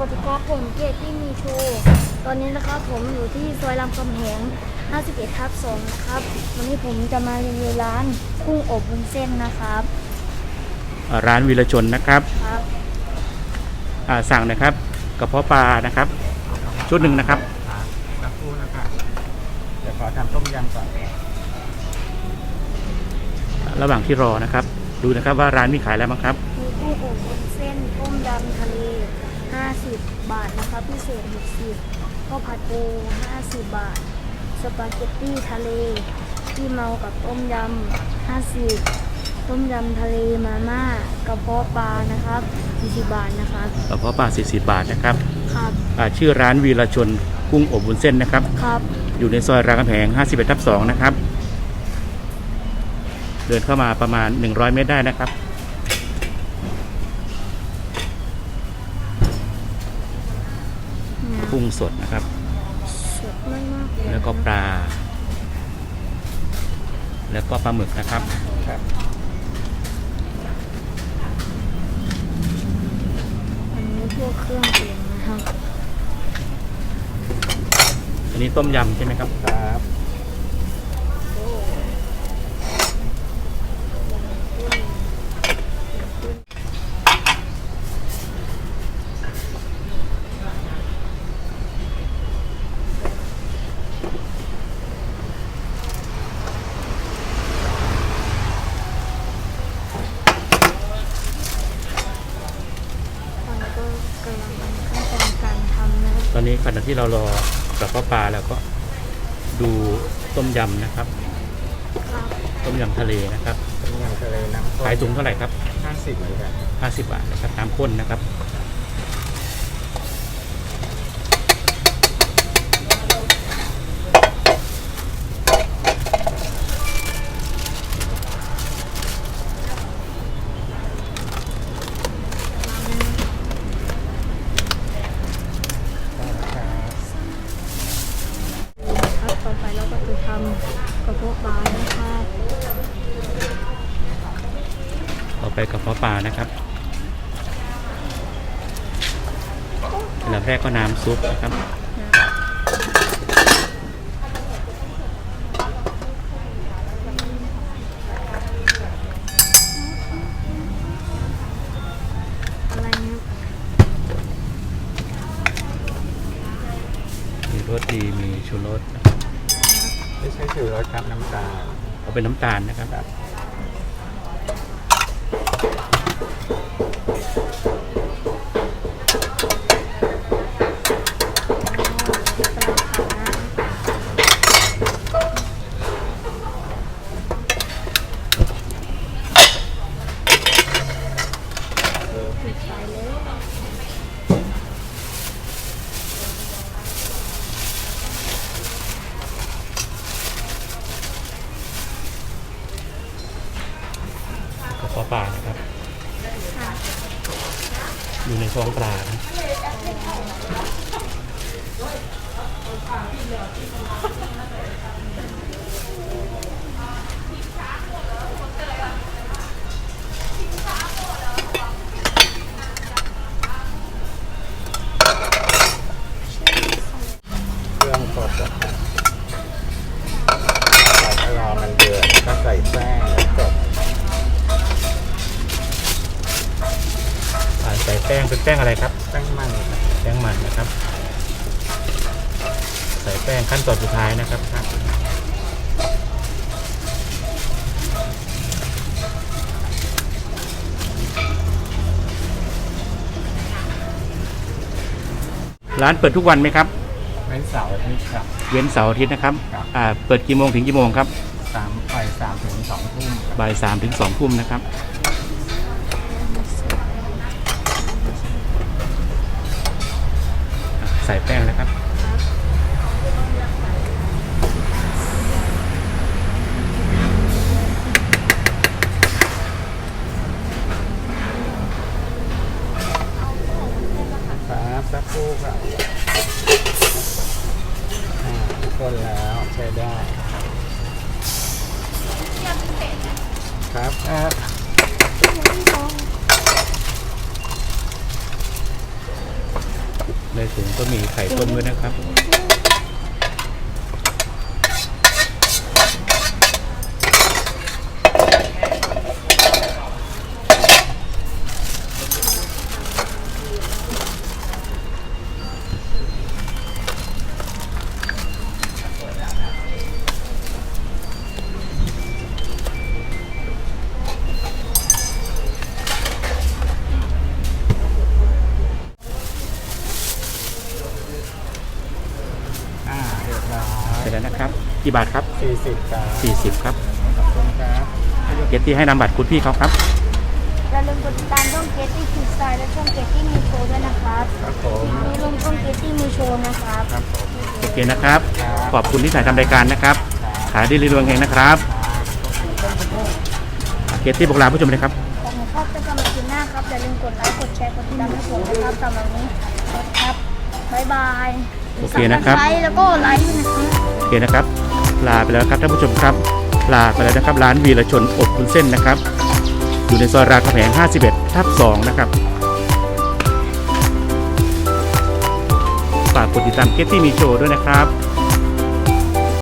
วัสดีครับผมเกียรติที่มีโชว์ตอนนี้นะครับผมอยู่ที่ซอยรามคำแหง 51ทับ2นะครับ วันนี้ผมจะมารีวิวร้านกุ้งอบวุ้นเส้นนะครับอ่าร้านวีรชนนะครับครับอ่าสั่งนะครับกระเพาะปลานะครับ ชุดหนึ่งนะครับสักครู่นะครับเดี๋ยวขอทำต้มยำก่อนระหว่างที่รอนะครับ ดูนะครับว่าร้านมีขายอะไรบ้างครับ มีกุ้งอบวุ้นเส้นต้มยำทะเล 50 บาทนะครับพิเศษ 60ข้าวผัดปู50 บาท สปาเกตตี้ทะเลที่เมากับต้มยำ50 ต้มยำทะเลมาม่ากระเพาะปลานะครับ40บาทนะครับกระเพาะปลา40 บาทนะครับครับอ่าชื่อร้านวีรชนกุ้งอบวุ้นเส้นนะครับ ครับอยู่ในซอยรามคำแหง51ทับ2นะครับ เดินเข้ามาประมาณ 100 เมตรได้นะครับ กุ้ งสดนะครับ สดมากๆเลยแล้วก็ปลา แล้วก็ปลาหมึกนะครับ ครับอันนี้พวกเครื่องเคียงนะครับ อันนี้ต้มยำใช่ไหมครับ ครับ ตอนนี้ก็กำลังขั้นตอนการทำนะครับ ต อนนี้ขณะที่เรารอกระเพาะปลาแล้วก็ดูต้มยำนะครับครับ ต้มยำทะเลนะครับ ต้มยำทะเลน้ำข้นขายถุงเท่าไหร่ครับ ห้าสิบเหมือนกัน 50 บาทนะครับน้ำข้นนะครับครับ ไปกระเพาะปลานะครับอันดับแรกก็น้ำซุปนะครับอะไรเนี่ยมีรสดีมีชูรสนะครับไม่ใช่ถือรสครับน้ำตาลเอาเป็นน้ำตาลนะครับ ปลยกระเพานะครับ อยู่ในช่องปลาน ส่แป้งเป็นแป้งอะไรครับ แป้งมันครับแป้งมันนะครับ ใส่แป้งขั้นตอนสุดท้ายนะครับร้านเปิดทุกวันไหมครับ เว้นเสาร์อาทิตย์ครับ เว้นเสาร์อาทิตย์นะครับครับ อ่าเปิดกี่โมงถึงกี่โมงครับสามไปสามถึงสองทุ่มครับบ่ายสามถึงสองทุ่มนะครับ ใส่แป้งแล้วครับ ครับสักครู่ครับอ่าคนแล้วใช้ได้ ครับครั ถุงก็มีไข่ต้มด้วยนะครับ รียบร้อยเสร็จแล้วนะครับกี่บาทครับสี่สิบครับ40ครับขอบคุณครับเกตตี้ให้นำบัตรคุณพี่เขาครับอย่าลืมกดติดตามช่องเกตตี้คิดสไตล์และช่องเกตตี้มีโชว์ด้วยนะครับครับผมมีลงช่องเกตตี้มีโชว์นะครับครับผมโอเคนะครับ ขอบคุณที่ถ่ายทำรายการนะครับ ขายดีรีรวงเองนะครับ เกตตี้บอกลาผู้ชมเลยครับขอบคุณครับเจอกันใหม่คลิปหน้าครับอย่าลืมกดไลค์กดแชร์กดติดตามให้ผมนะครับสำหรับวันนี้สวัสดีครับบ๊ายบาย โอเคนะครับไลค์แล้วก็ไลค์ด้วยนะครับ โอเคนะครับ ลาไปแล้วครับท่านผู้ชมครับ ลาไปแล้วนะครับ ร้านวีรชนอบคุณเส้นนะครับ อยู่ในซอยรามคำแหง51 ทับ 2 นะครับ ฝากกดติดตามเกตตี้มีโชว์ด้วยนะครับ